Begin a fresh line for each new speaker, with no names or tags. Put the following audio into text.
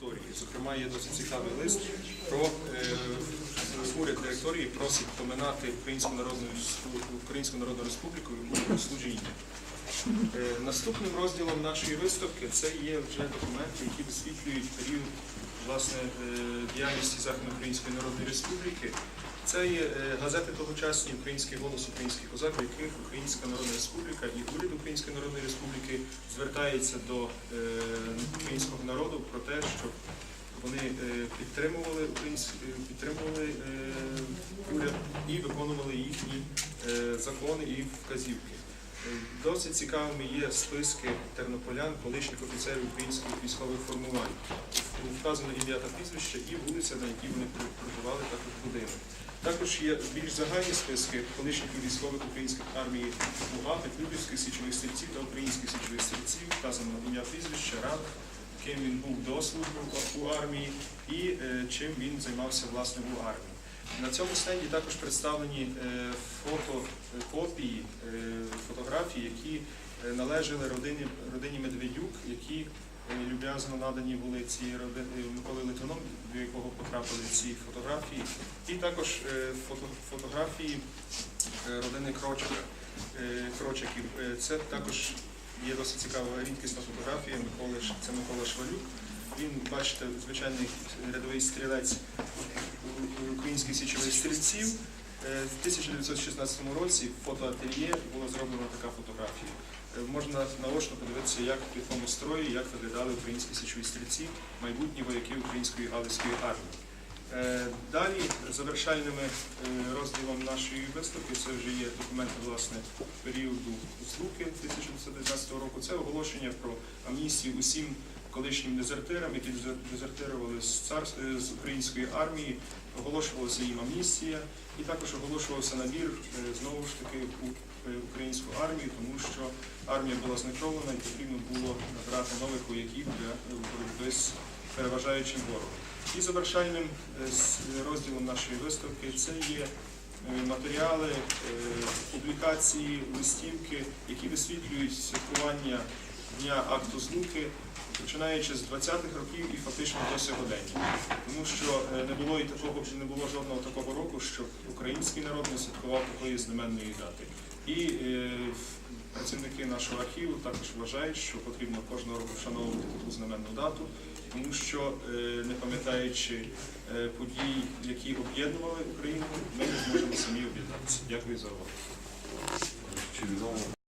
директорії. Зокрема, є досить цікавий лист про е, уряд директорії просить поминати Українську Народну, Українську Народну Республіку і служіння. Е, Наступним розділом нашої виставки це є вже документи, які висвітлюють період власне е, діяльності Західноукраїнської Народної Республіки. Це є е, газети тогочасні Український голос, Український козак, в яких Українська Народна Республіка і уряд Української Народної Республіки звертається до е, українського народу про те, щоб вони е, підтримували підтримували уряд і виконували їхні закони і вказівки. Досить цікавими є списки тернополян, колишніх офіцерів українських військових формувань. Вказано ім'я та прізвище і вулиця, на якій вони проживали, також будинок. Також є більш загальні списки колишніх військових українських армії УГА, Петлюбівських січових стрільців та українських січових стрільців. Вказано ім'я прізвище, ранг, ким він був до служби у армії і е, чим він займався власне у армії. На цьому стенді також представлені е, фото е, е, фотографії, які е, належали родині, родині Медведюк, які люб'язно надані були ці родини Миколи Литвином, до якого потрапили ці фотографії, і також е, фото, фотографії е, родини Крочика, е, Крочиків. Е, Це також є досить цікава рідкісна фотографія Миколи, це Микола Швалюк. Він, бачите, звичайний рядовий стрілець українських січових стрільців. Е, В 1916 році в фотоательє була зроблена така фотографія. Е, Можна наочно подивитися, як в тому строї, як виглядали українські січові стрільці, майбутні вояки української галицької армії. Е, Далі завершальними е, розділом нашої виставки це вже є документи власне періоду злуки 1919 року. Це оголошення про амністію усім колишнім дезертирам, які дезертирували з е, з української армії. Оголошувалася їм амністія, і також оголошувався набір е, знову ж таки у е, українську армію, тому що армія була знекровлена і потрібно було набирати нових вояків для е, боротьби з переважаючим ворогом. І завершальним е, розділом нашої виставки це є е, матеріали, е, публікації, листівки, які висвітлюють святкування дня акту злуки, починаючи з 20-х років і фактично до сьогодення. Тому що е, не було і такого не було жодного такого року, щоб український народ не святкував такої знаменної дати. І е, працівники нашого архіву також вважають, що потрібно кожного року вшановувати таку знаменну дату, тому що е, не пам'ятаючи е, подій, які об'єднували Україну, ми не зможемо самі об'єднатися. Дякую за увагу.